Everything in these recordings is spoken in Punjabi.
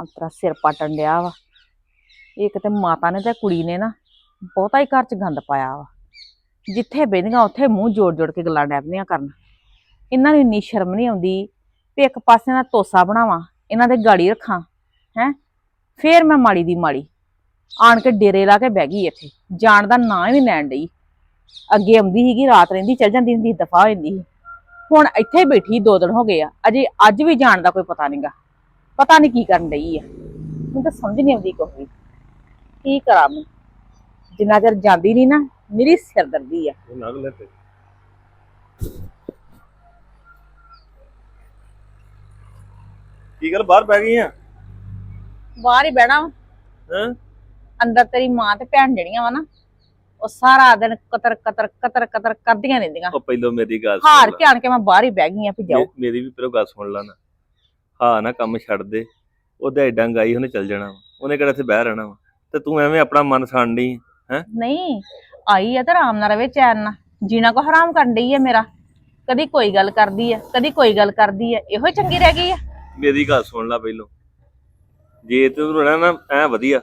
ਅੰਤਰਾ ਸਿਰ ਪਾਟਣ ਡਿਆ ਵਾ। ਇੱਕ ਤੇ ਮਾਤਾ ਨੇ ਤੇ ਕੁੜੀ ਨੇ ਨਾ ਬਹੁਤਾ ਹੀ ਘਰ ਚ ਗੰਦ ਪਾਇਆ ਵਾ। ਜਿੱਥੇ ਬਹਿੰਦੀਆਂ ਉੱਥੇ ਮੂੰਹ ਜੋੜ ਜੋੜ ਕੇ ਗੱਲਾਂ ਡੈਪਦੀਆਂ ਕਰਨ। ਇਹਨਾਂ ਨੂੰ ਇੰਨੀ ਸ਼ਰਮ ਨਹੀਂ ਆਉਂਦੀ ਵੀ ਇੱਕ ਪਾਸੇ ਨਾਲ ਤੋਸਾ ਬਣਾਵਾਂ, ਇਹਨਾਂ ਦੇ ਗਾੜੀ ਰੱਖਾਂ, ਹੈ? ਫੇਰ ਮੈਂ ਮਾੜੀ ਦੀ ਮਾੜੀ। ਆਣ ਕੇ ਡੇਰੇ ਲਾ ਕੇ ਬਹਿ ਗਈ ਇੱਥੇ। ਜਾਣ ਦਾ ਨਾਂ ਹੀ ਲੈਣ ਡਈ। ਅੱਗੇ ਆਉਂਦੀ ਸੀਗੀ, ਰਾਤ ਰਹਿੰਦੀ, ਚੱਲ ਜਾਂਦੀ ਹੁੰਦੀ ਦਫਾ ਹੋ ਜਾਂਦੀ ਸੀ। ਹੁਣ ਇੱਥੇ ਬੈਠੀ ਦੋ ਦਿਨ ਹੋ ਗਏ ਆ। ਅਜੇ ਅੱਜ ਵੀ ਜਾਣ ਦਾ ਕੋਈ ਪਤਾ ਨਹੀਂਗਾ ਪਤਾ ਨਹੀਂ ਕੀ ਕਰਨ ਡਈ ਆ। ਮੈਨੂੰ ਤਾਂ ਸਮਝ ਨਹੀਂ ਆਉਂਦੀ ਕੋਈ ਵੀ। ਕੀ ਕਰਾਂ ਮੈਂ? ਜਿੰਨਾ ਚਿਰ ਜਾਂਦੀ ਨਹੀਂ ਨਾ ਮੇਰੀ ਆ। ਨਗ ਲੈ ਤੇ। ਕੀ ਗੱਲ ਬਾਹਰ ਪੈ ਗਈ ਆ? ਬਾਹਰ ਹੀ ਬਹਿਣਾ ਵਾ। ਹਾਂ? ਅੰਦਰ ਤੇਰੀ ਮਾਂ ਤੇ ਭੈਣ ਜਿਹੜੀਆਂ ਵਾ ਨਾ ਉਹ ਸਾਰਾ ਦਿਨ ਕਤਰ ਕਤਰ ਕਤਰ ਕਤਰ ਕਰਦੀਆਂ ਰਹਿੰਦੀਆਂ। ਉਹ ਪਹਿਲੋਂ ਮੇਰੀ ਗੱਲ ਹਾਰ ਸੁਣ ਕੇ ਆਣ ਕੇ ਮੈਂ ਬਾਹਰ ਹੀ ਬਹਿ ਗਈ ਆ ਵੀ। ਜਾਓ ਮੇਰੀ ਵੀ ਪਹਿਲੋਂ ਗੱਲ ਸੁਣ ਲਾ ਨਾ। ਹਾਂ ਨਾ ਕੰਮ ਛੱਡ ਦੇ। ਉਹਦਾ ਐਡਾ ਗਾਈ ਉਹਨੇ ਚੱਲ ਜਾਣਾ ਵਾ। ਉਹਨੇ ਕਿਹੜਾ ਇੱਥੇ ਬਹਿ ਰਹਿਣਾ ਵਾ। ਤੇ ਤੂੰ ਐਵੇਂ ਆਪਣਾ ਮਨ ਛਾਣਦੀ ਨਹੀਂ ਆਈ ਆ ਤੇ ਆਰਾਮ ਨਾਲ ਰਵੇ ਚੈਨ ਨਾਲ। ਜੀਣਾ ਕੋ ਹਰਾਮ ਕਰਨ ਡਈ ਆ ਮੇਰਾ। ਕਦੀ ਕੋਈ ਗੱਲ ਕਰਦੀ ਆ ਕਦੀ ਕੋਈ ਗੱਲ ਕਰਦੀ ਆ। ਇਹੋ ਹੀ ਚੰਗੀ ਰਹਿ ਗਈ ਆ। ਮੇਰੀ ਗੱਲ ਸੁਣ ਲੈ ਪਹਿਲੋਂ। ਜੇ ਤੂੰ ਰਹਿਣਾ ਨਾ ਐ ਵਧੀਆ।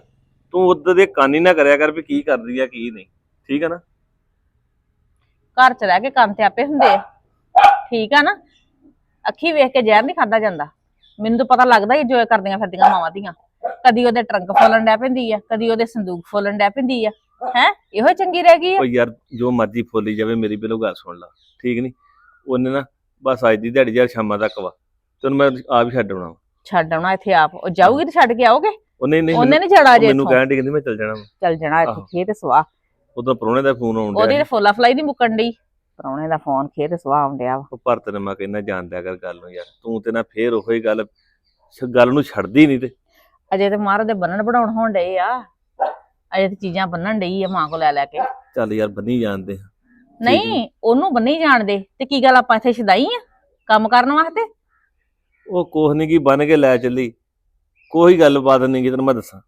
ਤੂੰ ਉਦੋਂ ਦੇ ਕੰਨ ਹੀ ਨਾ ਕਰਿਆ ਕਰ ਵੀ ਕੀ ਕਰਦੀ ਆ ਕੀ ਨਹੀਂ। ਠੀਕ ਆ ਨਾ? ਘਰ ਚ ਰਹਿ ਕੇ ਕੰਮ ਤੇ ਆਪੇ ਹੁੰਦੇ ਆ। ਠੀਕ ਆ ਨਾ? ਅੱਖੀ ਵੇਖ ਕੇ ਜ਼ਹਿਰ ਨਹੀਂ ਖਾਦਾ ਜਾਂਦਾ। ਮੈਨੂੰ ਤਾਂ ਪਤਾ ਲੱਗਦਾ ਇਹ ਕਰਦੀਆਂ ਫਿਰਦੀਆਂ ਮਾਵਾਂ ਦੀਆਂ ਕਦੀ ਉਹਦੇ ਟਰੰਕ ਫੋਲਣ ਡੈ ਪੈਂਦੀ ਆ ਕਦੀ ਉਹਦੇ ਸੰਦੂਕ ਫੋਲਣ ਡੈ ਪੈਂਦੀ ਆ। ਹੈ? ਇਹੋ ਚੰਗੀ ਰਹਿ ਗਈ ਆ? ਉਹ ਯਾਰ ਜੋ ਮਰਜ਼ੀ ਫੋਲੀ ਜਾਵੇ ਮੇਰੀ ਪਹਿਲੋਂ ਗੱਲ ਸੁਣ ਲਾ। ਠੀਕ ਨਹੀਂ ਉਹਨੇ ਨਾ ਬਸ ਅੱਜ ਦੀ ਦਿਹਾੜੀ ਯਾਰ ਸ਼ਾਮਾਂ ਤੱਕ ਵਾ। ਤੈਨੂੰ ਮੈਂ ਆਪ ਹੀ ਛੱਡ ਆਉਣਾ ਵਾ। ਛੱਡ ਆਉਣਾ ਇੱਥੇ ਆਪ। ਉਹ ਜਾਊਗੀ ਤੇ ਛੱਡ ਕੇ ਆਓਗੇ? ਉਹਨੇ ਨਹੀਂ ਉਹਨੇ ਮੈਨੂੰ- ਨਹੀਂ ਛੜਾ ਜੇ ਮੈਨੂੰ ਕਹਿਣ ਦੀ ਕਹਿੰਦੀ ਮੈਂ ਚੱਲ ਜਾਣਾ ਵਾ। ਚੱਲ ਜਾਣਾ ਇੱਥੇ ਆਹੋ। ਖੇਤ ਸਵਾ। ਉਦੋਂ ਪ੍ਰਾਹੁਣੇ ਦਾ ਫੋਨ ਆਉਣ ਉਹਦੀ ਡਿਆ ਤੇ ਫੋਲਾ ਫਲਾਈ ਨਹੀਂ ਮੁੱਕਣ ਡਈ। ਪਰੌਣੇ ਦਾ ਫੋਨ ਖੇਤ ਸਵਾ ਆਉਂਦਿਆ ਵਾ। ਉਹ ਪਰ ਤੈਨੂੰ ਮੈਂ ਕਹਿੰਦਾ ਜਾਣਦਿਆ ਕਰ ਗੱਲ ਨੂੰ ਯਾਰ ਤੂੰ ਤੇ ਨਾ ਫੇਰ ਉਹੀ ਗੱਲ ਸ਼- ਗੱਲ ਨੂੰ ਛੱਡਦੀ ਨਹੀਂ ਤੇ। ਅਜੇ ਤੇ ਮਹਾਰਾਜ ਦੇ ਬੰਨਣ ਬਣਾਉਣ ਹੋਣ ਡਏ ਆ। ਅਜੇ ਤੇ ਚੀਜ਼ਾਂ ਬੰਨਣ ਡਈ ਆ ਮਾਂ ਕੋ ਲੈ ਲੈ ਕੇ। ਚੱਲ ਯਾਰ ਬੰਨੀ ਜਾਣਦੇ ਆ। ਨਹੀਂ ਉਹਨੂੰ ਬੰਨੀ ਜਾਣਦੇ। ਤੇ ਕੀ ਗੱਲ ਆਪਾਂ ਇੱਥੇ ਛਦਾਈ ਆ ਕੰਮ ਕਰਨ ਵਾਸਤੇ? ਉਹ ਕੋਹ ਨਹੀਂ ਕੀ ਬਨ ਕੇ ਲੈ ਚੱਲੀ। ਕੋਈ ਗੱਲ ਬਾਤ ਨਹੀਂ ਗੀ ਤੈਨੂੰ ਮੈਂ ਦੱਸਾਂ।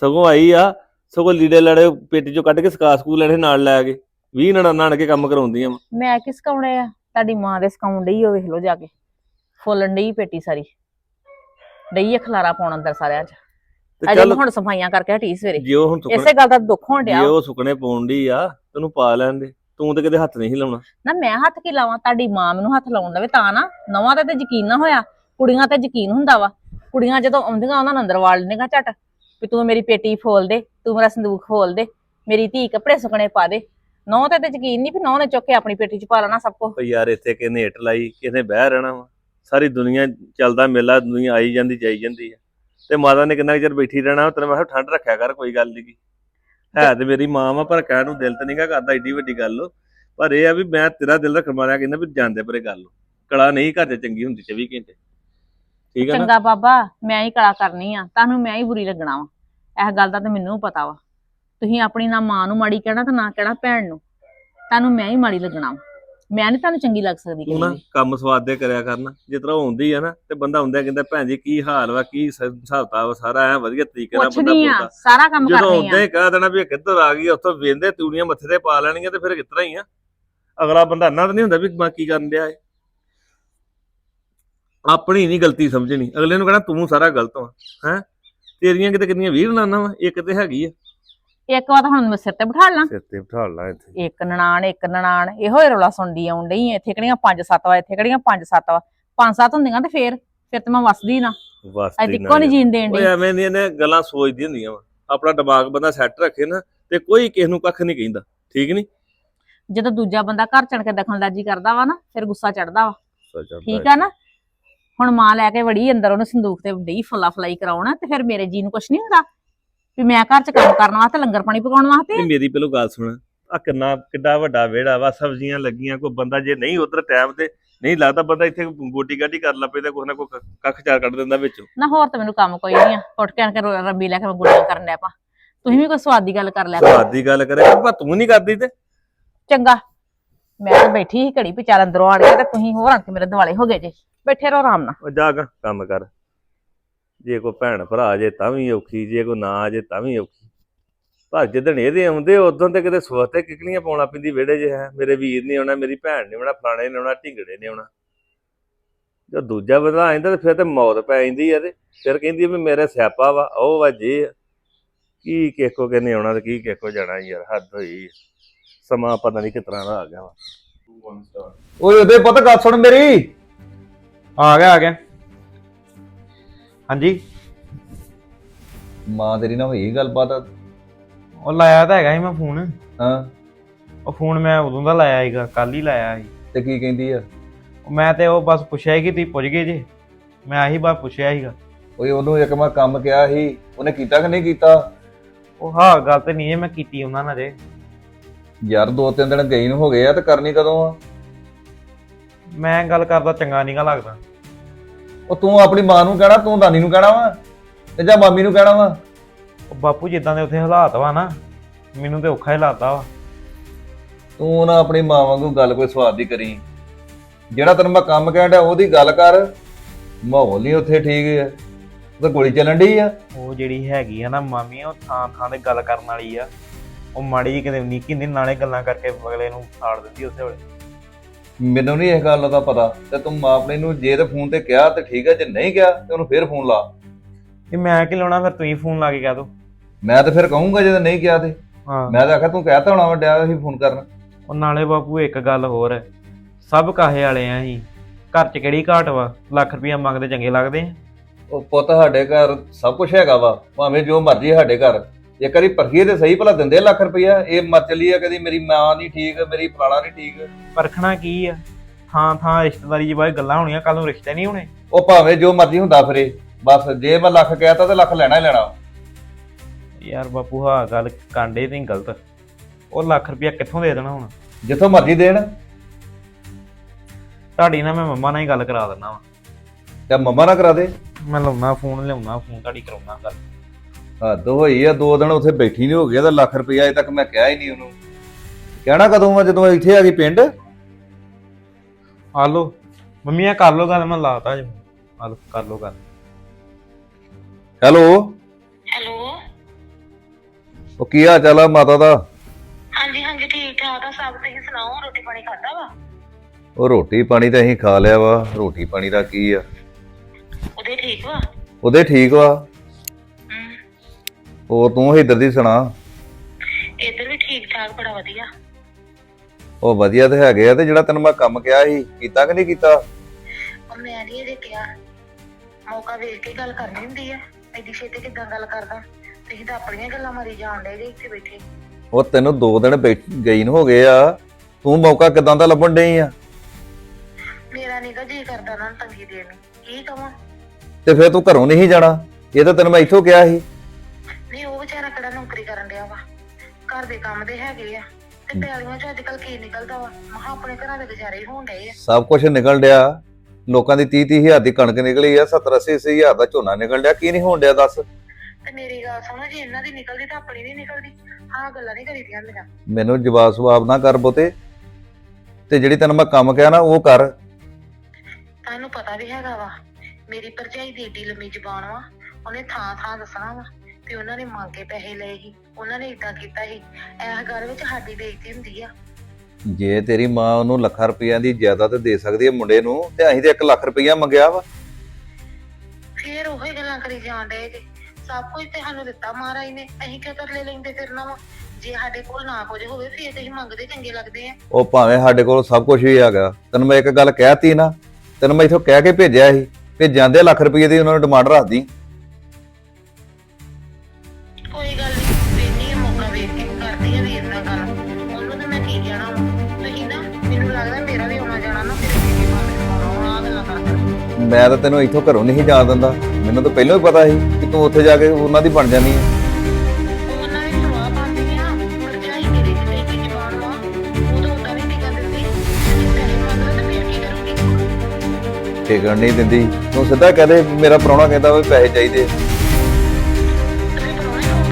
ਸਗੋਂ ਆਈ ਆ ਸਗੋਂ ਲੀੜੇ ਲੜੇ ਪੇਟੀ ਚੋਂ ਕੱਢ ਕੇ ਸਕਾ ਸਕੂਲ ਲੈਣੇ ਨਾਲ ਲੈ ਕੇ। 20 ਨਣਾ ਨਾਣ ਕੇ ਕੰਮ ਕਰਾਉਂਦੀਆਂ ਵਾਂ। ਮੈਂ ਕਿਸ ਕਾਉਣੇ ਆ? ਤੁਹਾਡੀ ਮਾਂ ਦੇ ਸਕਾਉਣ ਡਈ ਉਹ ਵੇਖ ਲਓ ਜਾ ਕੇ। ਫੁੱਲਣ ਡਈ ਪੇਟੀ ਸਾਰੀ। ਡਈ ਆ ਖਲਾਰਾ ਪਾਉਣ ਅੰਦਰ ਸਾਰਿਆਂ ਚ। ਤੇ ਅਜੇ ਹੁਣ ਸਫਾਈਆਂ ਕਰਕੇ ਹਟੀ ਸਵੇਰੇ। ਜੇ ਉਹ ਹੁਣ ਸੁਕਣੇ ਇਸੇ ਗੱਲ ਦਾ ਦੁੱਖ ਹੋਣ ਡਿਆ। ਜੇ ਉਹ ਸੁਕਣੇ ਪਾਉਂਦੀ ਆ ਤੈਨੂੰ ਪਾ ਲੈਣ ਦੇ। ਤੂੰ ਤੇ ਕਿਤੇ ਹੱਥ ਨਹੀਂ ਲਾਉਣਾ। ਨਾ ਮੈਂ ਹੱਥ ਕੀ ਲਾਵਾਂ? ਤੁਹਾਡੀ ਮਾਂ ਮੈਨੂੰ ਹੱਥ ਲਾਉਣ ਦੇਵੇ ਤਾਂ ਨਾ। ਨਵਾਂ ਤੇ ਤੇ ਯਕੀਨ ਨਾ ਹੋਇਆ। ਕੁੜੀਆਂ ਤੇ ਯਕੀਨ ਹੁੰਦਾ ਵਾ। ਕੁੜੀਆਂ ਜਦੋਂ ਆਉਂਦੀਆਂ ਉਹਨਾਂ ਨੂੰ ਅੰਦਰ ਵਾੜ ਲੈਣੇਗਾ ਝਟ ਵੀ ਤੂੰ ਮੇਰੀ ਪੇਟੀ ਫੋਲ ਦੇ ਤੂੰ ਮੇਰਾ ਸੰਦੂਕ ਫੋਲ ਦੇ। ਮੇਰੀ ਧੀ ਕੱਪੜੇ ਸੁਕਣੇ ਪਾ ਦੇ। ਨੌ ਤੇ ਤੇ ਯਕੀਨ ਨਹੀਂ ਵੀ ਨੌ ਨੇ ਚੁੱਕ ਕੇ ਆਪਣੀ ਪੇਟੀ 'ਚ ਪਾ ਲੈਣਾ ਸਭ ਕੁਝ ਉਹ ਯਾਰ ਇੱਥੇ ਕਿਹਨੇ ਹਿੱਟ ਲਾਈ ਕਿਹਨੇ ਬਹਿ ਰਹਿਣਾ ਵਾ। ਸਾਰੀ ਦੁਨੀਆ ਚੱਲਦਾ ਮੇਲਾ ਦੁਨੀਆ ਆਈ ਜਾਂਦੀ ਜਾਈ ਜਾਂਦੀ ਆ। ਤੇ ਮਾਤਾ ਨੇ ਕਿੰਨਾ ਕੁ ਚਿਰ ਬੈਠੀ ਰਹਿਣਾ ਤੈਨੂੰ ਮੈਂ ਕਿਹਾ ਠੰਡ ਰੱਖਿਆ ਕਰ ਕੋਈ ਗੱਲ ਨਹੀਂ ਹੈ ਤੇ ਮੇਰੀ ਮਾਂ ਵਾ ਪਰ ਕਹਿਣ ਨੂੰ ਦਿਲ ਤੇ ਨਹੀਂਗਾ ਕਰਦਾ ਏਡੀ ਵੱਡੀ ਗੱਲ ਪਰ ਇਹ ਆ ਵੀ ਮੈਂ ਤੇਰਾ ਦਿਲ ਰੱਖਣ ਵਾਲਿਆ ਕਹਿੰਦਾ ਵੀ ਜਾਂਦੇ ਪਰੇ ਗੱਲ ਕਲਾ ਨਹੀਂ ਘਰ 'ਚ ਚੰਗੀ ਹੁੰਦੀ 24 ਘੰਟੇ। ਠੀਕ ਆ ਨਾ? ਚੰਗਾ ਬਾਬਾ ਮੈਂ ਹੀ ਕਲਾ ਕਰਨੀ ਆ ਤੁਹਾਨੂੰ ਮੈਂ ਹੀ ਬੁਰੀ ਲੱਗਣਾ ਵਾ। ਇਹ ਗੱਲ ਦਾ ਤਾਂ ਮੈਨੂੰ ਪਤਾ ਵਾ। ਤੁਸੀਂ ਆਪਣੀ ਨਾ ਮਾਂ ਨੂੰ ਮਾੜੀ ਕਹਿਣਾ ਤੇ ਨਾ ਕਹਿਣਾ ਭੈਣ ਨੂੰ। ਤੁਹਾਨੂੰ ਮੈਂ ਹੀ ਮਾੜੀ ਲੱਗਣਾ ਵਾ। ਮੈਂ ਨਹੀਂ ਤੁਹਾਨੂੰ ਚੰਗੀ ਲੱਗ ਸਕਦੀ ਤੂੰ ਨਾ ਕਦੀ ਵੀ। ਕੰਮ ਸਵਾਦ ਦੇ ਕਰਿਆ ਕਰਨਾ ਜਿਸ ਤਰ੍ਹਾਂ ਹੁੰਦੀ ਆ ਨਾ ਤੇ ਬੰਦਾ ਹੁੰਦਾ ਕਹਿੰਦਾ ਭੈਣ ਜੀ ਕੀ ਹਾਲ ਵਾ ਕੀ ਸ- ਹਿਸਾਬ ਵਾ ਸਾਰਾ ਐ ਵਧੀਆ ਤਰੀਕੇ ਨਾਲ ਬੰਦਾ ਪੁੱਛਦੀ ਆ ਬੋਲਦਾ। ਸਾਰਾ ਕੰਮ ਜਦੋਂ ਕਰਨੀ ਆਉਂਦੇ ਆ। ਹੀ ਕਹਿ ਦੇਣਾ ਵੀ ਇਹ ਕਿੱਧਰ ਆ ਗਈ ਉੱਥੋਂ ਵੇਂਦੇ ਤੂੜੀਆਂ ਮੱਥੇ ਤੇ ਪਾ ਲੈਣੀਆਂ ਤੇ ਫਿਰ ਕਿਤਰਾ ਹੀ ਆ ਅਗਲਾ ਬੰਦਾ ਨਾ ਤਾਂ ਨਹੀਂ ਹੁੰਦਾ ਵੀ ਮੈਂ ਕੀ ਕਰਨ ਡਿਆ ਏ ਆਪਣੀ ਨਹੀਂ ਗਲਤੀ ਸਮਝਣੀ। ਅਗਲੇ ਨੂੰ ਕਹਿਣਾ ਤੂੰ ਸਾਰਾ ਗਲਤ ਵਾ ਹੈ? ਤੇਰੀਆਂ ਕਿਤੇ ਕਿੰਨੀਆਂ 20 ਨਾਨਾ ਵਾ? ਇੱਕ ਤੇ ਹੈਗੀ ਆ। ਇੱਕ ਵਾਰ ਹੁਣ ਮੈਂ ਸਿਰ ਤੇ ਬਿਠਾ ਲਾਂ। ਸਿਰ ਤੇ ਬਿਠਾ ਲਾ ਇੱਥੇ। ਇੱਕ ਨਨਾਣ ਇੱਕ ਨਨਾਣ ਇਹੋ ਹੀ ਰੌਲਾ ਸੁਣਦੀ ਆਉਣ ਡਈ। ਇੱਥੇ ਕਿਹੜੀਆਂ ਪੰਜ ਸੱਤ ਵਾ ਇੱਥੇ ਕਿਹੜੀਆਂ ਪੰਜ ਸੱਤ ਵਾ ਪੰਜ ਸੱਤ ਹੁੰਦੀਆਂ ਤੇ ਫੇਰ ਫਿਰ ਤੇ ਮੈਂ ਵਸਦੀ ਨਾ। ਬਸ ਅੱਜ ਇੱਕੋ ਨਹੀਂ ਜੀਣ ਦੇਣ ਓਏ ਡਈ ਐਵੇਂ ਦੀਆਂ ਨੇ ਗੱਲਾਂ ਸੋਚਦੀ ਹੁੰਦੀਆਂ ਵਾ। ਆਪਣਾ ਦਿਮਾਗ ਬੰਦਾ ਸੈੱਟ ਰੱਖੇ ਨਾ ਤੇ ਕੋਈ ਕਿਸੇ ਨੂੰ ਕੱਖ ਨਹੀਂ ਕਹਿੰਦਾ। ਠੀਕ ਨਹੀਂ ਜਦੋਂ ਦੂਜਾ ਬੰਦਾ ਘਰ ਚਣ ਕੇ ਦਖਲਅੰਦਾਜ਼ੀ ਕਰਦਾ ਵਾ ਨਾ ਫਿਰ ਗੁੱਸਾ ਚੜਦਾ ਵਾ। ਠੀਕ ਆ ਨਾ? ਹੁਣ ਮਾਂ ਲੈ ਕੇ ਵੜੀ ਅੰਦਰ ਉਹਨੇ ਸੰਦੂਕ ਤੇ ਡਈ ਫੁੱਲਾ ਫਲਾਈ ਕਰਾਉਣਾ ਤੇ ਫਿਰ ਮੇਰੇ ਜੀ ਨੂੰ ਕੁਛ ਨਹੀਂ ਹੁੰਦਾ। ਵੀ ਮੈਂ ਘਰ ਚ ਕੰਮ ਕਰਨ ਵਾਸਤੇ ਲੰਗਰ ਪਾਣੀ ਪਕਾਉਣ ਵਾਸਤੇ? ਇਹ ਮੇਰੀ ਪਹਿਲੋਂ ਗੱਲ ਸੁਣ। ਆ ਕਿੰਨਾ ਕਿੱਡਾ ਵੱਡਾ ਵਿਹੜਾ ਵਾ ਸਬਜ਼ੀਆਂ ਲੱਗੀਆਂ ਕੋਈ ਬੰਦਾ ਜੇ ਨਹੀਂ ਉਧਰ ਟਾਈਮ ਤੇ ਨਹੀਂ ਲੱਗਦਾ ਬੰਦਾ ਇੱਥੇ ਗੋਟੀ ਗਾਟੀ ਕਰ ਲੱਪੇ ਤੇ ਕੁਛ ਨਾ ਕੋਈ ਕੱਖ ਚਾਰ ਕੱਢ ਦਿੰਦਾ ਵਿੱਚੋਂ। ਨਾ ਹੋਰ ਤਾਂ ਮੈਨੂੰ ਕੰਮ ਕੋਈ ਨਹੀਂ ਆ। ਉੱਠ ਕੇ ਆਣ ਕੇ ਰੱਬੀ ਲੈ ਕੇ ਮੈਂ ਗੁੱਡੀਆਂ ਕਰਨ ਲੈ ਪਾ। ਤੁਸੀਂ ਵੀ ਕੋਈ ਸਵਾਦੀ ਗੱਲ ਕਰ ਕਰੋ। ਸਵਾਦ ਦੀ ਗੱਲ ਕਰੇ ਪਰ ਤੂੰ ਨਹੀਂ ਕਰਦੀ ਤੇ। ਚੰਗਾ। ਮੈਂ ਤਾਂ ਬੈਠੀ ਸੀ ਘੜੀ ਵਿਚਾਰ ਅੰਦਰੋਂ ਆੜ ਗਿਆ ਤੇ ਤੁਸੀਂ ਹੋਰ ਆਣ ਕੇ ਮੇਰੇ ਦਿਵਾਲੇ ਹੋ ਗਏ ਜੇ। ਬੈਠੇ ਰਹੋ ਆਰਾਮ ਨਾਲ। ਉਹ ਜਾ ਗਾ ਕੰਮ ਕਰ। ਜੇ ਕੋਈ ਭੈਣ ਭਰਾ ਜੇ ਤਾਂ ਵੀ ਔਖੀ, ਜੇ ਕੋਈ ਨਾ ਆ ਜੇ ਤਾਂ ਵੀ ਔਖੀ। ਪਰ ਜਿੱਦਣ ਇਹਦੇ ਆਉਂਦੇ, ਉਦੋਂ ਤੇ ਕਿਤੇ ਸਵਤ ਕਿਕਲੀਆਂ ਪਾਉਣਾ ਪੈਂਦੀ, ਵਿਹੜੇ 'ਚ ਹੈ। ਮੇਰੇ ਵੀਰ ਨਹੀਂ ਆਉਣਾ, ਮੇਰੀ ਭੈਣ ਨਹੀਂ ਆਉਣਾ, ਫਲਾਣੇ ਨੇ ਆਉਣਾ, ਢਿੰਗੜੇ ਨੇ ਆਉਣਾ। ਜੇ ਦੂਜਾ ਵਧਾ ਆਂਦਾ ਤੇ ਫਿਰ ਤੇ ਮੌਤ ਪੈ ਜਾਂਦੀ ਆ ਤੇ ਫਿਰ ਕਹਿੰਦੀ ਵੀ ਮੇਰੇ ਸਿਆਪਾ ਵਾ, ਉਹ ਵਾ ਜੇ ਕੀ ਕਿਹਕੋ ਕਹਿੰਨੇ ਆਉਣਾ ਤੇ ਕੀ ਕਿਹਕੋ ਜਾਣਾ ਯਾਰ, ਹੱਦ ਹੋਈ। ਸਮਾਂ ਪਤਾ ਨਹੀਂ ਕਿਤਨਾ ਦਾ ਆ ਗਿਆ ਵਾ। ਓਏ ਉਹਦੇ ਪੁੱਤ, ਗੱਲ ਸੁਣ ਮੇਰੀ। ਆ ਗਿਆ ਆ ਗਿਆ। ਹਾਂਜੀ। ਮਾਂ ਤੇਰੀ ਨਾਲ ਹੋਈ ਗੱਲਬਾਤ? ਉਹ ਲਾਇਆ ਤਾਂ ਹੈਗਾ ਸੀ ਮੈਂ ਫੋਨ। ਹਾਂ। ਉਹ ਫੋਨ ਮੈਂ ਉਦੋਂ ਦਾ ਲਾਇਆ ਸੀਗਾ ਕੱਲ ਹੀ ਲਾਇਆ ਸੀ। ਤੇ ਕੀ ਕਹਿੰਦੀ ਆ? ਉਹ ਮੈਂ ਤੇ ਉਹ ਬਸ ਪੁੱਛਿਆ ਸੀ ਕਿ ਤੁਸੀਂ ਪੁੱਜ ਗਏ ਜੇ। ਮੈਂ ਆਹੀ ਬਾਤ ਪੁੱਛਿਆ ਸੀਗਾ। ਓਏ ਉਹਨੂੰ ਇੱਕ ਮੈਂ ਕੰਮ ਕਿਹਾ ਸੀ ਉਹਨੇ ਕੀਤਾ ਕਿ ਨਹੀਂ ਕੀਤਾ? ਉਹ ਹਾਂ ਗੱਲ ਤੇ ਨਹੀਂ ਹੈ ਮੈਂ ਕੀਤੀ ਉਹਨਾਂ ਨਾਲ ਜੇ ਯਾਰ ਦੋ ਤਿੰਨ ਦਿਨ ਗਈ ਨੂੰ ਹੋ ਗਏ ਆ ਤੇ ਕਰਨੀ ਕਦੋਂ ਆ? ਮੈਂ ਗੱਲ ਕਰਦਾ ਚੰਗਾ ਨਹੀਂਗਾ ਲੱਗਦਾ। ਉਹ ਤੂੰ ਆਪਣੀ ਮਾਂ ਨੂੰ ਕਹਿਣਾ ਤੂੰ ਦਾਨੀ ਨੂੰ ਕਹਿਣਾ ਵਾ ਤੇ ਜਾਂ ਮਾਮੀ ਨੂੰ ਕਹਿਣਾ ਵਾ? ਉਹ ਬਾਪੂ ਜਿੱਦਾਂ ਦੇ ਉੱਥੇ ਹਾਲਾਤ ਵਾ ਨਾ ਮੈਨੂੰ ਤੇ ਔਖਾ ਹੀ ਲੱਗਦਾ ਵਾ। ਤੂੰ ਨਾ ਆਪਣੀ ਮਾਂ ਵਾਂਗੂ ਗੱਲ ਕੋਈ ਸਵਾਦ ਦੀ ਕਰੀ। ਜਿਹੜਾ ਤੈਨੂੰ ਮੈਂ ਕੰਮ ਕਹਿਣ ਡਿਆ ਉਹਦੀ ਗੱਲ ਕਰ। ਮਾਹੌਲ ਨਹੀਂ ਉੱਥੇ ਠੀਕ ਹੈ ਤਾਂ ਗੋਲੀ ਚੱਲਣ ਡਈ ਆ। ਉਹ ਜਿਹੜੀ ਹੈਗੀ ਆ ਨਾ ਮਾਮੀ ਉਹ ਥਾਂ ਥਾਂ ਤੇ ਗੱਲ ਕਰਨ ਵਾਲੀ ਆ। ਉਹ ਮਾੜੀ ਜਿਹੀ ਕਿਤੇ ਨਿੱਕੀ ਹੁੰਦੀ ਨਾਲੇ ਗੱਲਾਂ ਕਰਕੇ ਅਗਲੇ ਨੂੰ ਸਾੜ ਦਿੰਦੀ ਉਸੇ ਵੇਲੇ। ਮੈਨੂੰ ਨਹੀਂ ਇਹ ਗੱਲ ਦਾ ਪਤਾ ਤੇ ਤੂੰ ਮਾਂ ਆਪਣੀ ਨੂੰ ਜੇ ਤੇ ਫੋਨ ਤੇ ਕਿਹਾ ਤੇ ਠੀਕ ਹੈ ਜੇ ਨਹੀਂ ਕਿਹਾ ਤੇ ਉਹਨੂੰ ਫੇਰ ਫੋਨ ਲਾ। ਇਹ ਮੈਂ ਕੀ ਲਾਉਣਾ ਫਿਰ ਤੁਸੀਂ ਫੋਨ ਲਾ ਕੇ ਕਹਿ ਦੋ। ਮੈਂ ਤਾਂ ਫਿਰ ਕਹੂੰਗਾ ਜੇ ਨਹੀਂ ਕਿਹਾ ਤੇ। ਹਾਂ। ਮੈਂ ਤਾਂ ਆਖਿਆ ਤੂੰ ਕਹਿਤਾ ਹੋਣਾ ਵੱਡਿਆ ਅਸੀਂ ਫੋਨ ਕਰਨ। ਉਹ ਨਾਲੇ ਬਾਪੂ ਇੱਕ ਗੱਲ ਹੋਰ ਹੈ। ਸਭ ਕਾਹੇ ਵਾਲੇ ਆ ਅਸੀਂ। ਘਰ 'ਚ ਕਿਹੜੀ ਘਾਟ ਵਾ? ਲੱਖ ਰੁਪਈਆ ਮੰਗਦੇ ਚੰਗੇ ਲੱਗਦੇ ਆ। ਉਹ ਪੁੱਤ ਸਾਡੇ ਘਰ ਸਭ ਕੁਝ ਹੈਗਾ ਵਾ। ਭਾਵੇਂ ਜੋ ਮਰਜ਼ੀ ਸਾਡੇ ਘਰ। ਇੱਕ ਵਾਰੀ ਪਰਖੀਏ ਤੇ ਸਹੀ ਭਲਾ ਦਿੰਦੇ ਲੱਖ ਰੁਪਈਆ ਇਹ ਮਰ ਚਲੀ ਆ ਕਦੀ ਮੇਰੀ ਮਾਂ ਨਹੀਂ ਠੀਕ ਮੇਰੀ ਫਲਾਣਾ ਨਹੀਂ ਠੀਕ। ਪਰਖਣਾ ਕੀ ਆ? ਥਾਂ ਥਾਂ ਰਿਸ਼ਤੇਦਾਰੀ 'ਚ ਗੱਲਾਂ ਹੋਣੀਆਂ ਕੱਲ ਨੂੰ ਰਿਸ਼ਤੇ ਨਹੀਂ ਹੋਣੇ। ਉਹ ਭਾਵੇਂ ਜੋ ਮਰਜ਼ੀ ਹੁੰਦਾ ਫਿਰੇ ਬਸ ਜੇ ਮੈਂ ਲੱਖ ਕਹਿਤਾ ਤੇ ਲੱਖ ਲੈਣਾ ਹੀ ਲੈਣਾ। ਯਾਰ ਬਾਪੂ ਹਾਂ ਗੱਲ ਕਾਂਡੇ ਤੇ ਗਲਤ। ਉਹ ਲੱਖ ਰੁਪਈਆ ਕਿੱਥੋਂ ਦੇ ਦੇਣਾ ਹੁਣ? ਜਿੱਥੋਂ ਮਰਜ਼ੀ ਦੇਣ। ਤੁਹਾਡੀ ਨਾਲ ਮੈਂ ਮੰਮਾ ਨਾਲ ਹੀ ਗੱਲ ਕਰਾ ਦਿੰਦਾ ਵਾ। ਤੇ ਮੰਮਾ ਨਾ ਕਰਾ ਦੇ। ਮੈਂ ਲਾਉਣਾ ਫੋਨ ਲਿਆਉਣਾ ਫੋਨ ਤੁਹਾਡੀ ਕਰਾਉਣਾ ਗੱਲ। ਹੱਦ ਹੋਈ ਆ ਦੋ ਦਿਨ ਉੱਥੇ ਬੈਠੀ ਨਹੀਂ ਹੋ ਗਿਆ ਤਾਂ ਲੱਖ ਰੁਪਈਆ ਅਜੇ ਤੱਕ ਮੈਂ ਕਿਹਾ ਹੀ ਨਹੀਂ ਉਹਨੂੰ। ਕਹਿਣਾ ਕਦੋਂ ਆ ਜਦੋਂ ਇੱਥੇ ਆ ਗਈ ਪਿੰਡ? ਆ ਲੋ ਮੰਮੀ ਆ ਕਰ ਲੋ ਗੱਲ ਮੈਂ ਲਾਤਾ ਜੀ। ਆ ਲੋ ਕਰ ਲੋ ਗੱਲ। ਹੈਲੋ? ਹੈਲੋ? ਉਹ ਕੀ ਹਾਲ ਚਾਲ ਆ ਮਾਤਾ ਦਾ? ਹਾਂਜੀ ਹਾਂਜੀ ਠੀਕ ਠਾਕ ਆ ਸਭ ਤੁਸੀਂ ਸੁਣਾਓ ਰੋਟੀ ਪਾਣੀ ਖਾਦਾ ਵਾ? ਉਹ ਰੋਟੀ ਪਾਣੀ ਤਾਂ ਅਸੀਂ ਖਾ ਲਿਆ ਵਾ ਰੋਟੀ ਪਾਣੀ ਦਾ ਕੀ ਆ? ਉਹਦੇ ਠੀਕ ਵਾ? ਉਹਦੇ ਠੀਕ ਵਾ। ਉਹ ਤੂੰ ਇੱਧਰ ਦੀ ਸੁਣਾ। ਇੱਧਰ ਵੀ ਠੀਕ ਠਾਕ ਬੜਾ ਵਧੀਆ। ਉਹ ਵਧੀਆ ਤੇ ਹੈਗੇ ਆ ਤੇ ਜਿਹੜਾ ਤੈਨੂੰ ਮੈਂ ਕੰਮ ਕਿਹਾ ਸੀ ਕੀਤਾ ਕਿ ਨਹੀਂ ਕੀਤਾ? ਉਹ ਮੈਂ ਨਹੀਂ ਇਹਦੇ ਕਿਹਾ। ਮੌਕਾ ਵੇਖ ਕੇ ਗੱਲ ਕਰਨੀ ਹੁੰਦੀ ਆ। ਐਡੀ ਛੇਤੀ ਕਿੱਦਾਂ ਗੱਲ ਕਰਦਾ? ਤੁਸੀਂ ਤਾਂ ਆਪਣੀਆਂ ਗੱਲਾਂ ਮਾਰੀ ਜਾਣ ਡੇ ਜੇ ਇੱਥੇ ਬੈਠੇ। ਉਹ ਤੈਨੂੰ ਦੋ ਦਿਨ ਬੈਠ ਗਈ ਨੂੰ ਹੋ ਗਏ ਆ। ਤੂੰ ਮੌਕਾ ਕਿਦਾਂ ਦਾ ਲੱਭਣ ਡਈ ਆ? ਮੇਰਾ ਨੀਗਾ ਜੀ ਕਰਦਾ ਨਾ ਤੰਗੀ ਦੇਣ ਨੂੰ। ਕੀ ਕਵਾਂ? ਤੇ ਫਿਰ ਤੂੰ ਘਰੋਂ ਨਹੀਂ ਜਾਣਾ। ਇਹ ਤਾਂ ਤੈਨੂੰ ਮੈਂ ਇੱਥੋਂ ਕਿਹਾ ਸੀ। ਦੇ ਕੰਮ ਦੇ ਹੈਗੇ ਆ। ਤੇ ਪੈਲੀਆਂ 'ਚ ਅੱਜ ਕੱਲ ਕੀ ਨਿਕਲਦਾ ਵਾ? ਮਹਾ ਆਪਣੇ ਘਰਾਂ ਦੇ ਗੁਜ਼ਾਰੇ ਹੀ ਹੋਣ ਡਏ ਆ। ਸਭ ਕੁਝ ਨਿਕਲ ਡਿਆ। ਲੋਕਾਂ ਦੀ 30 30 ਹਜ਼ਾਰ ਦੀ ਕਣਕ ਨਿਕਲੀ ਆ 70 80 ਅੱਸੀ ਹਜ਼ਾਰ ਦਾ ਝੋਨਾ ਨਿਕਲ ਡਿਆ। ਕੀ ਨਹੀਂ ਹੋਣ ਡਿਆ ਦੱਸ? ਤੇ ਮੇਰੀ ਗੱਲ ਸੁਣੋ ਜੇ ਇਹਨਾਂ ਦੀ ਨਿਕਲਦੀ ਤਾਂ ਆਪਣੀ ਨਹੀਂ ਨਿਕਲਦੀ। ਆਹ ਗੱਲਾਂ ਨਹੀਂ ਕਰੀਦੀਆਂ ਹੁੰਦੀਆਂ ਮੈਨੂੰ ਜਵਾਬ ਸਵਾਬ ਨਾ ਕਰ ਬੋਤੇ ਤੇ ਜਿਹੜੀ ਤੈਨੂੰ ਮੈਂ ਕੰਮ ਕਿਹਾ ਨਾ ਉਹ ਕਰ। ਤੁਹਾਨੂੰ ਪਤਾ ਵੀ ਹੈਗਾ ਵਾ ਮੇਰੀ ਭਰਜਾਈ ਦੀ ਏਡੀ ਲੰਮੀ ਜ਼ਬਾਨ ਵਾ ਉਹਨੇ ਥਾਂ ਥਾਂ ਦੱਸਣਾ ਵਾ। ਤੇ ਉਹਨਾਂ ਨੇ ਮੰਗ ਕੇ ਪੈਸੇ ਲਏ ਸੀ ਉਹਨਾਂ ਨੇ ਇਦਾਂ ਕੀਤਾ ਸੀ ਇਸ ਗੱਲ ਵਿੱਚ ਸਾਡੀ ਬੇਇੱਜ਼ਤੀ ਹੁੰਦੀ ਆ। ਜੇ ਤੇਰੀ ਮਾਂ ਉਹਨੂੰ ਲੱਖਾਂ ਰੁਪਈਆ ਦੀ ਜਾਇਦਾਦ ਦੇ ਸਕਦੀ ਹੈ ਮੁੰਡੇ ਨੂੰ ਤੇ ਅਸੀਂ ਤੇ 1 ਲੱਖ ਰੁਪਈਆ ਮੰਗਿਆ ਵਾ। ਫੇਰ ਉਹੀ ਗੱਲਾਂ ਕਰੀ ਡਏ ਜੇ ਸਭ ਕੁਝ ਤੇ ਸਾਨੂੰ ਦਿੱਤਾ ਮਹਾਰਾਜ ਨੇ ਅਸੀਂ ਕਿਉਂ ਤਰਲੇ ਲੈਂਦੇ ਫਿਰਨਾ ਵਾ? ਜੇ ਸਾਡੇ ਕੋਲ ਨਾ ਕੁਝ ਹੋਵੇ ਫੇਰ ਤੇ ਅਸੀਂ ਮੰਗਦੇ ਚੰਗੇ ਲੱਗਦੇ ਆ। ਉਹ ਭਾਵੇਂ ਸਾਡੇ ਕੋਲ ਸਭ ਕੁਝ ਹੀ ਹੈਗਾ ਤੈਨੂੰ ਮੈਂ ਇੱਕ ਗੱਲ ਕਹਿਤੀ ਨਾ ਤੈਨੂੰ ਮੈਂ ਇਥੋਂ ਕਹਿ ਕੇ ਭੇਜਿਆ ਸੀ ਕਿ ਜਾਂਦੇ ਲੱਖ ਰੁਪਈਏ ਦੀ ਉਹਨਾਂ ਨੂੰ ਡਿਮਾਂਡ ਰੱਖਦੀ ਮੈਂ ਤਾਂ ਤੈਨੂੰ ਇੱਥੋਂ ਘਰੋਂ ਨਹੀਂ ਜਾਣ ਦਿੰਦਾ। ਮੈਨੂੰ ਤਾਂ ਪਹਿਲਾਂ ਹੀ ਪਤਾ ਸੀ ਕਿ ਤੂੰ ਉੱਥੇ ਜਾ ਕੇ ਉਹਨਾਂ ਦੀ ਬਣ ਜਾਣੀ ਹੈ ਉਹਨਾਂ ਨੇ ਸਵਾਹ ਪਾਉਂਦੀ ਆ ਭਰਜਾਈ ਮੇਰੇ ਤੇ ਤੇ ਕੀ ਜਵਾਨ ਵਾ ਉਦੋਂ ਉਦਾਂ ਨਹੀਂ ਦਿੰਦੀ ਜੇ ਤਾਂ ਫੇਰ ਕੀ ਕਰੂੰਗੀ? ਟਿਕਣ ਨਹੀਂ ਦਿੰਦੀ। ਤੂੰ ਸਿੱਧਾ ਕਹਦੇ ਮੇਰਾ ਪ੍ਰਾਹੁਣਾ ਕਹਿੰਦਾ ਵੀ ਪੈਸੇ ਚਾਹੀਦੇ। ਆ।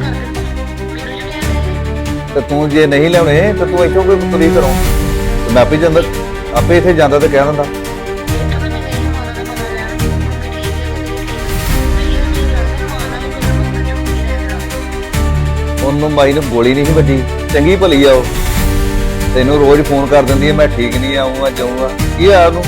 ਕਰ ਮੈਨੂੰ ਤੇ ਤੂੰ ਜੇ ਨਹੀਂ ਲਿਆਉਣੇ ਤੇ ਤੂੰ ਇੱਥੋਂ ਕੋਈ ਤੁਰੀ ਕਰੋ। ਮੈਂ ਆਪੇ ਜਾਂਦਾ ਆਪੇ ਇੱਥੇ ਜਾਂਦਾ ਤੇ ਕਹਿ ਦਿੰਦਾ। ਨੂੰ ਮਾਈ ਨੂੰ ਗੋਲੀ ਨਹੀਂ ਵੱਜੀ। ਚੰਗੀ ਭਲੀ ਆ ਉਹ। ਤੈਨੂੰ ਰੋਜ਼ ਫੋਨ ਕਰ ਦਿੰਦੀ ਹੈ ਮੈਂ ਠੀਕ ਨਹੀਂ ਆਉਂਗਾ ਜਾਊਂਗਾ। ਕੀ ਆ ਉਹਨੂੰ?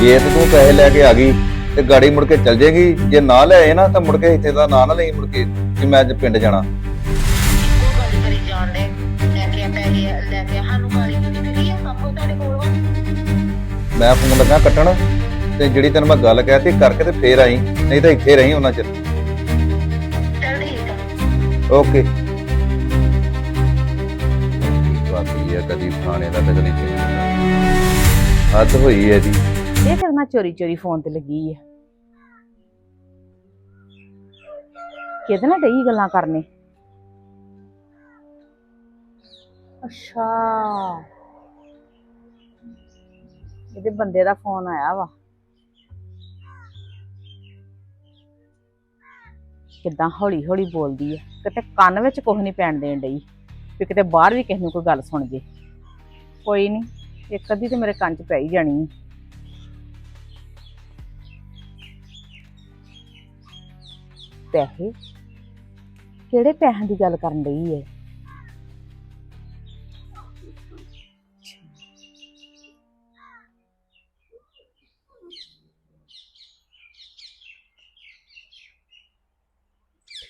ਜੇ ਤੇ ਤੂੰ ਪੈਸੇ ਲੈ ਕੇ ਆ ਗਈ ਤੇ ਗਾੜੀ ਮੁੜ ਕੇ ਚੱਲ ਜੇਗੀ ਜੇ ਨਾ ਲੈ ਆਏ ਨਾ, ਤਾਂ ਮੁੜ ਕੇ ਇੱਥੇ ਦਾ ਨਾਂ ਨਾ ਲਈ ਮੁੜ ਕੇ ਕਿ ਮੈਂ ਅੱਜ ਪਿੰਡ ਜਾਣਾ। ਮੈਂ ਫੋਨ ਲੱਗਾ ਕੱਟਣ ਤੇ ਜਿਹੜੀ ਤੈਨੂੰ ਮੈਂ ਗੱਲ ਕਹਿਤੀ ਕਰਕੇ ਤੇ ਫੇਰ ਆਈ ਨਹੀਂ ਤਾਂ ਇੱਥੇ ਰਹੀ ਉਹਨਾਂ ਚਿਰ। ਚੱਲ ਠੀਕ ਆ। ਓਕੇ। ਬਾਕੀ ਇਹ ਕਦੀ ਥਾਣੇ ਦਾ ਤੇ ਕਦੀ ਚੇਂਜ ਦਾ। ਹੱਦ ਹੋਈ ਹੈ ਜੀ ਇਹ ਕਰਨਾ ਚੋਰੀ ਚੋਰੀ ਫੋਨ ਤੇ ਲੱਗੀ ਆ। ਕਿਹਦੇ ਨਾਲ ਡਈ ਗੱਲਾਂ ਕਰਨੇ? ਅੱਛਾ। ਇਹਦੇ ਬੰਦੇ ਦਾ ਫੋਨ ਆਇਆ ਵਾ। ਕਿੱਦਾਂ ਹੌਲੀ ਹੌਲੀ ਬੋਲਦੀ ਹੈ ਕਿਤੇ ਕੰਨ ਵਿੱਚ ਕੁਝ ਨਹੀਂ ਪੈਣ ਦੇਣ ਡਈ, ਵੀ ਕਿਤੇ ਬਾਹਰ ਵੀ ਕਿਸੇ ਨੂੰ ਕੋਈ ਗੱਲ ਸੁਣ ਜੇ। ਕੋਈ ਨਹੀਂ ਇੱਕ ਅੱਧੀ ਤੇ ਮੇਰੇ ਕੰਨ 'ਚ ਪੈ ਹੀ ਜਾਣੀ ਆ। ਪੈਸੇ? ਕਿਹੜੇ ਪੈਸਿਆਂ ਦੀ ਗੱਲ ਕਰਨ ਲਈ ਹੈ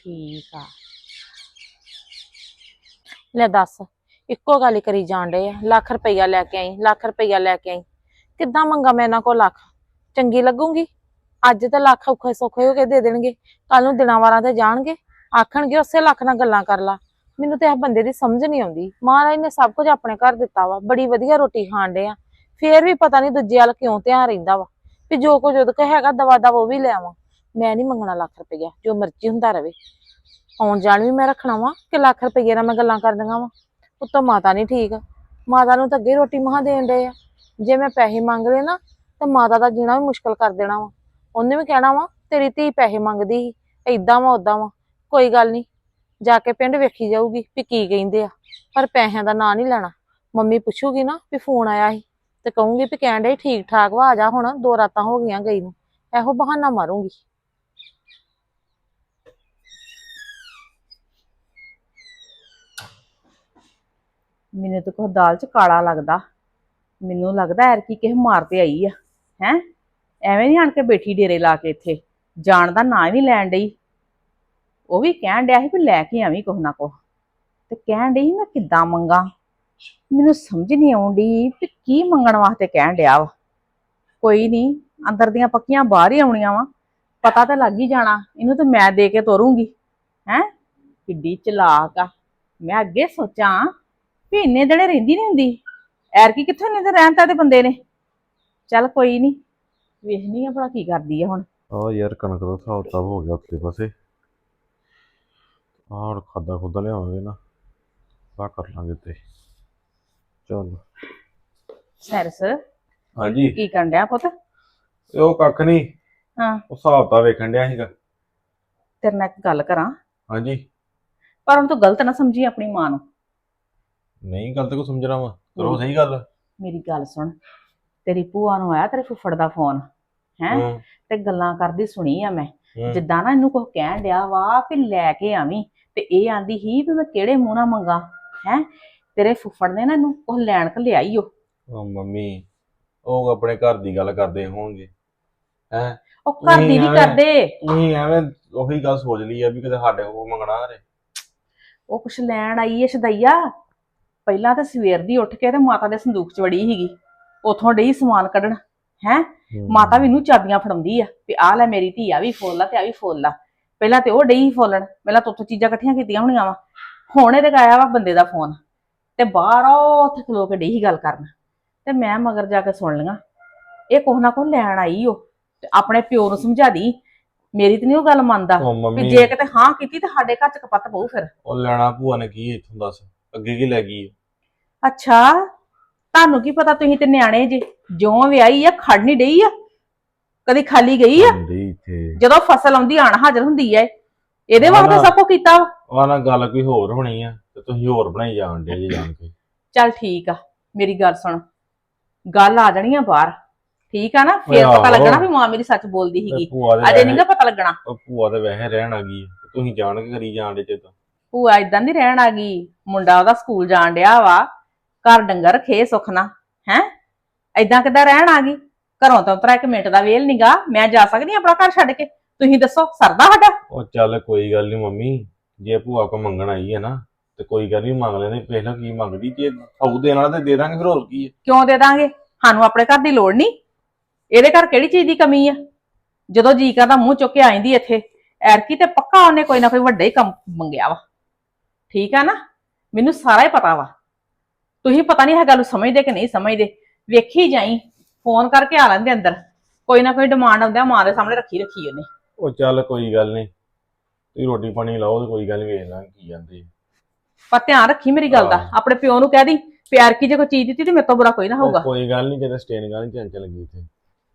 ਠੀਕ ਆ। ਲੈ ਦੱਸ, ਇੱਕੋ ਗੱਲ ਕਰੀ ਜਾਣ ਡੇ ਆ। ਲੱਖ ਰੁਪਈਆ ਲੈ ਕੇ ਆਈ, ਲੱਖ ਰੁਪਈਆ ਲੈ ਕੇ ਆਈ। ਕਿੱਦਾਂ ਮੰਗਾ ਮੈਂ ਇਹਨਾਂ ਕੋਲ ਲੱਖ? ਚੰਗੀ ਲੱਗੂਗੀ? ਅੱਜ ਤਾਂ ਲੱਖ ਔਖੇ ਸੌਖੇ ਹੋ ਕੇ ਦੇ ਦੇਣਗੇ। ਕੱਲ ਨੂੰ ਦਿਨਾਂ ਵਾਰਾਂ ਤੇ ਜਾਣਗੇ। ਆਖਣਗੇ ਉਸੇ ਲੱਖ ਨਾਲ ਗੱਲਾਂ ਕਰ ਲਾ। ਮੈਨੂੰ ਤੇ ਇਹ ਬੰਦੇ ਦੀ ਸਮਝ ਨਹੀਂ ਆਉਂਦੀ। ਮਹਾਰਾਜ ਨੇ ਸਭ ਕੁਝ ਆਪਣੇ ਘਰ ਦਿੱਤਾ ਵਾ। ਬੜੀ ਵਧੀਆ ਰੋਟੀ ਖਾਣ ਡੇ ਆ। ਫੇਰ ਵੀ ਪਤਾ ਨਹੀਂ ਦੂਜੇ ਵੱਲ ਕਿਉਂ ਧਿਆਨ ਰਹਿੰਦਾ ਵਾ। ਵੀ ਜੋ ਕੁਝ ਉਹਦੇ ਕੋਲ ਹੈਗਾ ਦਵਾ ਦਵਾ ਉਹ ਵੀ ਲੈ ਆਵਾਂ। ਮੈਂ ਨਹੀਂ ਮੰਗਣਾ ਲੱਖ ਰੁਪਈਆ। ਜੋ ਮਰਜ਼ੀ ਹੁੰਦਾ ਰਵੇ। ਆਉਣ ਜਾਣ ਵੀ ਮੈਂ ਰੱਖਣਾ ਵਾ ਕਿ ਲੱਖ ਰੁਪਈਏ ਨਾਲ ਮੈਂ ਗੱਲਾਂ ਕਰਨੀਆਂ ਵਾ। ਉੱਤੋਂ ਮਾਤਾ ਨਹੀਂ ਠੀਕ। ਮਾਤਾ ਨੂੰ ਤਾਂ ਅੱਗੇ ਰੋਟੀ ਮਹਾ ਦੇਣ ਦੇ ਆ। ਜੇ ਮੈਂ ਪੈਸੇ ਮੰਗ ਲਏ ਨਾ, ਤਾਂ ਮਾਤਾ ਦਾ ਜੀਣਾ ਵੀ ਮੁਸ਼ਕਲ ਕਰ ਦੇਣਾ ਵਾ। ਉਹਨੇ ਵੀ ਕਹਿਣਾ ਵਾ, ਤੇਰੀ ਧੀ ਪੈਸੇ ਮੰਗਦੀ ਸੀ, ਏਦਾਂ ਵਾ ਉਦਾਂ ਵਾ। ਕੋਈ ਗੱਲ ਨਹੀਂ ਜਾ ਕੇ ਪਿੰਡ ਵੇਖੀ ਜਾਊਗੀ ਵੀ ਕੀ ਕਹਿੰਦੇ ਆ। ਪਰ ਪੈਸਿਆਂ ਦਾ ਨਾਂ ਨਹੀਂ ਲੈਣਾ। ਮੰਮੀ ਪੁੱਛੂਗੀ ਨਾ ਵੀ ਫੋਨ ਆਇਆ ਸੀ, ਤੇ ਕਹੂੰਗੀ ਵੀ ਕਹਿਣ ਡਈ ਠੀਕ ਠਾਕ ਵਾ, ਆ ਜਾ ਹੁਣ, ਦੋ ਰਾਤਾਂ ਹੋ ਗਈਆਂ ਗਈ ਨੂੰ। ਇਹੋ ਬਹਾਨਾ ਮਾਰੂੰਗੀ। ਮੈਨੂੰ ਤਾਂ ਕੋਈ ਦਾਲ ਚ ਕਾਲਾ ਲੱਗਦਾ। ਮੈਨੂੰ ਲੱਗਦਾ ਐਰ ਕੀ ਕਿਸੇ ਮਾਰ ਤੇ ਆਈ ਆ, ਹੈ? ਐਵੇਂ ਨਹੀਂ ਆਣ ਕੇ ਬੈਠੀ ਡੇਰੇ ਲਾ ਕੇ ਇੱਥੇ। ਜਾਣ ਦਾ ਨਾਂ ਵੀ ਲੈਣ ਡਈ। ਉਹ ਵੀ ਕਹਿਣ ਡਿਆ ਸੀ ਵੀ ਲੈ ਕੇ ਆਵੀਂ ਕੁਛ ਨਾ ਕੁਛ। ਤੇ ਕਹਿਣ ਡਈ ਮੈਂ ਕਿੱਦਾਂ ਮੰਗਾ? ਮੈਨੂੰ ਸਮਝ ਨਹੀਂ ਆਉਂਦੀ ਵੀ ਕੀ ਮੰਗਣ ਵਾਸਤੇ ਕਹਿਣ ਡਿਆ ਵਾ। ਕੋਈ ਨਹੀਂ ਅੰਦਰ ਦੀਆਂ ਪੱਕੀਆਂ ਬਾਹਰ ਹੀ ਆਉਣੀਆਂ ਵਾ। ਪਤਾ ਤਾਂ ਲੱਗ ਹੀ ਜਾਣਾ, ਇਹਨੂੰ ਤਾਂ ਮੈਂ ਦੇ ਕੇ ਤੋਰੂੰਗੀ। ਹੈ? ਕਿੱਡੀ ਚਲਾਕ ਆ। ਮੈਂ ਅੱਗੇ ਸੋਚਾਂ ਵੀ ਇੰਨੇ ਦਿਨੇ ਰਹਿੰਦੀ ਨਹੀਂ ਹੁੰਦੀ। ਐਰ ਕੀ ਕਿੱਥੋਂ ਇੰਨੇ ਦਿਨ ਤਾਂ ਤੇ ਬੰਦੇ ਨੇ? ਚੱਲ ਕੋਈ ਨਹੀਂ ਵੇਖਣੀ ਆ ਭਲਾ ਕੀ ਕਰਦੀ ਆ ਹੁਣ। ਆ ਯਾਰ ਕਣਕ ਦਾ ਹਿਸਾਬ ਕਿਤਾਬ ਹੋ ਗਿਆ ਉੱਤੇ ਪਾਸੇ। ਆਹ ਖਾਦਾ ਖੁਦਾ ਲਿਆਵਾਂਗੇ ਨਾ ਆ ਕਰ ਲਾਂਗੇ ਤੇ ਚਲ। ਸੈਰਸ ਹਾਂਜੀ। ਕੀ ਕਰਨ ਡਿਆ ਪੁੱਤ? ਇਹ ਉਹ ਕੱਖ ਨਹੀਂ ਹਾਂ। ਉਹ ਹਿਸਾਬ ਤਾਂ ਵੇਖਣ ਡਿਆ ਸੀਗਾ। ਤੇਰੇ ਨਾਲ ਇੱਕ ਗੱਲ ਕਰਾਂ। ਹਾਂਜੀ। ਪਰ ਹੁਣ ਤੂੰ ਗਲਤ ਨਾ ਸਮਝੀ ਆਪਣੀ ਮਾਂ ਨੂੰ। ਨਹੀਂ ਗੱਲ ਤਾਂ ਕੋ ਸਮਝਣਾ ਵਾ? ਕਰੋ ਸਹੀ ਗੱਲ। ਮੇਰੀ ਗੱਲ ਸੁਣ। ਤੇਰੀ ਭੂਆ ਨੂੰ ਆਇਆ ਤੇਰੇ ਫੁੱਫੜ ਦਾ ਫੋਨ ਹੈ? ਹੂੰ, ਤੇ ਗੱਲਾਂ ਕਰਦੀ ਸੁਣੀ ਆ ਮੈਂ। ਹੂੰ। ਜਿੱਦਾਂ ਨਾ ਇਹਨੂੰ ਕੁਝ ਕਹਿਣ ਡਿਆ ਵਾ ਵੀ ਲੈ ਕੇ ਆਵੀਂ ਤੇ ਇਹ ਆਂਦੀ ਹੀ ਵੀ ਮੈਂ ਕਿਹੜੇ ਮੂੰਹ ਨਾਲ ਮੰਗਾ ਹੈ? ਤੇਰੇ ਫੁੱਫੜ ਨੇ ਨਾ ਇਹਨੂੰ ਕੁਝ ਲੈਣ ਕ ਲਿਆਈ ਓ। ਉਹ ਮੰਮੀ ਉਹ ਆਪਣੇ ਘਰ ਦੀ ਗੱਲ ਕਰਦੇ ਹੋਣਗੇ ਹੈ? ਉਹ ਘਰ ਦੀ ਨਹੀਂ ਕਰਦੇ। ਤੁਸੀਂ ਐਵੇਂ ਉਹੀ ਗੱਲ ਸੋਚ ਲਈ ਆ ਵੀ ਕਿਤੇ ਸਾਡੇ ਕੋਲ ਮੰਗਣਾ ਹਰੇ ਉਹ ਕੁਛ ਲੈਣ ਆਈ ਏ ਸ਼ਦਈਆ। ਪਹਿਲਾਂ ਤਾਂ ਸਵੇਰ ਦੀ ਉੱਠ ਕੇ ਤੇ ਮਾਤਾ ਦੇ ਸੰਦੂਕ 'ਚ ਵੜੀ ਸੀਗੀ। ਉਥੋਂ ਡਈ ਸਮਾਨ ਕੱਢਣ। ਹੈ? ਮਾਤਾ ਵੀ ਇਹਨੂੰ ਚਾਬੀਆਂ ਫੜਾਉਂਦੀ ਆ ਵੀ ਆਹ ਲੈ ਮੇਰੀ ਧੀ ਆ ਵੀ ਫੋਲ ਲਾ ਤੇ ਆ ਵੀ ਫੋਲ ਲਾ ਪਹਿਲਾਂ ਤੇ ਉਹ ਡਈ ਫੋਲਣ। ਪਹਿਲਾਂ ਤੋਂ ਚੀਜ਼ਾਂ ਇਕੱਠੀਆਂ ਕੀਤੀਆਂ ਹੋਣੀਆਂ ਵਾ। ਹੁਣ ਇਹਦੇ ਆਇਆ ਵਾ ਬੰਦੇ ਦਾ ਫੋਨ। ਤੇ ਬਾਹਰ ਉੱਥੇ ਖਲੋ ਕੇ ਡਈ ਗੱਲ ਕਰਨ। ਤੇ ਮੈਂ ਮਗਰ ਜਾ ਕੇ ਸੁਣ ਲਈਆਂ। ਇਹ ਕੋਹ ਨਾ ਕੋਹ ਲੈਣ ਆਈ ਉਹ। ਤੇ ਆਪਣੇ ਪਿਓ ਨੂੰ ਸਮਝਾ ਦੀ। ਮੇਰੀ ਤੇ ਨਹੀਂ ਉਹ ਗੱਲ ਮੰਨਦਾ। ਵੀ ਜੇ ਕਿਤੇ ਹਾਂ ਕੀਤੀ ਤੇ ਸਾਡੇ ਘਰ ਚ ਕਪੱਤ ਪਊ ਫਿਰ। ਉਹ ਲੈਣਾ ਭੂਆ ਨੇ ਕੀ ਇੱਥੋਂ ਦੱਸ। ਅੱਗੇ ਕੀ ਲੈ ਗਈ ਅੱਛਾ ਤੁਹਾਨੂੰ ਕੀ ਪਤਾ ਤੁਸੀਂ ਤੇ ਨਿਆਣੇ ਜੇ ਜਿਉਂ ਵਿਆਹੀ ਆ ਖੜ ਨਹੀਂ ਡਈ ਆ? ਕਦੀ ਖਾਲੀ ਗਈ ਆ? ਹੁੰਦੀ ਇੱਥੇ। ਜਦੋਂ ਫਸਲ ਆਉਂਦੀ ਆਣ ਹਾਜ਼ਰ ਹੁੰਦੀ ਐ। ਇਹਦੇ ਵਾਸਤੇ। ਸਭ ਕੁਝ ਕੀਤਾ ਵਾ। ਉਹ ਨਾ ਗੱਲ ਕੋਈ ਹੋਰ ਹੋਣੀ ਆ ਤੇ ਤੁਸੀਂ ਹੋਰ ਬਣਾਈ ਜਾਣ ਡੇ ਜੀ ਜਾਣ ਕੇ। ਚੱਲ ਠੀਕ ਆ ਮੇਰੀ ਗੱਲ ਸੁਣ। ਗੱਲ ਆ ਜਾਣੀ ਆ ਬਾਹਰ। ਠੀਕ ਆ ਨਾ? ਓਏ ਫੇਰ ਪਤਾ ਆਹੋ। ਲੱਗਣਾ ਵੀ ਮਾਂ ਮੇਰੀ ਸੱਚ ਬੋਲਦੀ ਤੇ ਸੀਗੀ ਭੂਆ ਦੇ ਅਜੇ ਵੈਸੇ- ਨਹੀਂਗਾ ਪਤਾ ਲੱਗਣਾ। ਉਹ ਭੂਆ ਦੇ ਵੈਸੇ ਰਹਿਣ ਆ ਗਈ ਤੇ ਤੁਸੀਂ ਜਾਣ ਕੇ ਕਰੀ ਜਾਣ ਡੇ ਚੇਤ ਭੂਆ ਇਦਾਂ ਦੀ ਰਹਿਣ ਆ ਗਈ। ਮੁੰਡਾ ਉਹਦਾ ਸਕੂਲ ਜਾਣ ਡਿਆ ਵਾ। ਘਰ ਡੰਗਰ ਰੱਖੇ ਸੁਖਨਾ ਹੈ? ਇਦਾਂ ਕਿੱਦਾਂ ਰਹਿਣ ਆ ਗਈ? ਘਰੋਂ ਤਾਂ ਉਤਰਾ ਇੱਕ ਮਿੰਟ ਦਾ ਵੇਲ ਨਹੀਂਗਾ ਮੈਂ ਜਾ ਸਕਦੀ ਆਪਣਾ ਘਰ ਛੱਡ ਕੇ? ਤੁਸੀਂ ਦੱਸੋ ਸਰਦਾ ਸਾਡਾ? ਉਹ ਚੱਲ ਕੋਈ ਗੱਲ ਨਹੀਂ ਮੰਮੀ ਜੇ ਭੂਆ ਕੋ ਮੰਗਣ ਆਈ ਹੈ ਨਾ ਤੇ ਕੋਈ ਗੱਲ ਨਹੀਂ ਮੰਗ ਲੈਣੇ ਪਹਿਲਾਂ ਕੀ ਮੰਗਦੀ ਜੇ ਆਉ ਦੇਣ ਵਾਲਾ ਤੇ ਦੇ ਦਾਂਗੇ ਫਿਰ ਹੋਰ ਕੀ ਹੈ? ਕਿਉਂ ਦੇ ਦਾਂਗੇ? ਸਾਨੂੰ ਆਪਣੇ ਘਰ ਦੀ ਲੋੜ ਨਹੀਂ ਇਹਦੇ ਘਰ ਕਿਹੜੀ ਚੀਜ਼ ਦੀ ਕਮੀ ਆ? ਜਦੋਂ ਜੀ ਕਰਦਾ ਮੂੰਹ ਚੁੱਕ ਕੇ ਆਇਂਦੀ ਇੱਥੇ। ਐਰਕੀ ਤੇ ਪੱਕਾ ਉਹਨੇ ਕੋਈ ਨਾ ਕੋਈ ਵੱਡਾ ਹੀ ਕੰਮ ਮੰਗਿਆ ਵਾ। ਠੀਕ ਆ ਨਾ? ਮੈਨੂੰ ਸਾਰਾ ਹੀ ਪਤਾ ਵਾ। ਤੁਸੀਂ ਪਤਾ ਨਹੀਂ ਇਹ ਗੱਲ ਨੂੰ ਸਮਝਦੇ ਕਿ ਨਹੀਂ ਸਮਝਦੇ। ਵੇਖੀ ਜਾਈ ਫੋਨ ਕਰਕੇ ਆ ਲੈਂਦੇ ਅੰਦਰ। ਕੋਈ ਨਾ ਕੋਈ ਡਿਮਾਂਡ ਆਉਂਦਾ ਮਾਂ ਦੇ ਸਾਹਮਣੇ ਰੱਖੀ ਰੱਖੀ ਉਹਨੇ। ਉਹ ਚੱਲ ਕੋਈ ਗੱਲ ਨਹੀਂ ਤੁਸੀਂ ਰੋਟੀ ਪਾਣੀ ਲਾਓ ਤੇ ਕੋਈ ਗੱਲ ਨੀ ਵੇਖ ਲਾਂਗੇ ਕੀ ਜਾਂਦੇ ਪਰ ਧਿਆਨ ਰੱਖੀ ਮੇਰੀ ਗੱਲ ਦਾ ਹਾਂ। ਆਪਣੇ ਪਿਓ ਨੂੰ ਕਹਿ ਦੀ ਪਿਆਰ ਕੀ ਜੇ ਕੋਈ ਚੀਜ਼ ਦਿੱਤੀ ਤੇ ਮੇਰੇ ਤੋਂ ਬੁਰਾ ਕੋਈ ਨਾ ਹੋਊਗਾ। ਕੋਈ ਗੱਲ ਨਹੀਂ ਜਦੋਂ ਸਟੇਨ ਗੱਲ ਨਹੀਂ ਚੰਚਲ ਲੱਗੀ ਇੱਥੇ।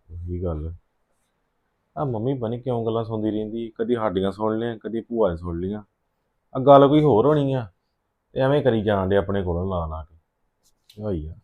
ਉਹੀ ਗੱਲ। ਆ ਮੰਮੀ ਬਣੀ ਕਿਉਂ ਗੱਲਾਂ ਸੁਣਦੀ ਰਹਿੰਦੀ ਕਦੀ ਸਾਡੀਆਂ ਸੁਣ ਲਿਆ ਕਦੀ ਭੂਆ ਸੁਣ ਲੀਆਂ ਆ ਗੱਲ ਕੋਈ ਹੋਰ ਹੋਣੀ ਆ ਤੇ ਐਵੇਂ ਕਰੀ ਜਾਣ ਦੇ ਆਪਣੇ ਕੋਲੋਂ ਲਾ ਲਾ ਕੇ। ਹੋਈ ਆ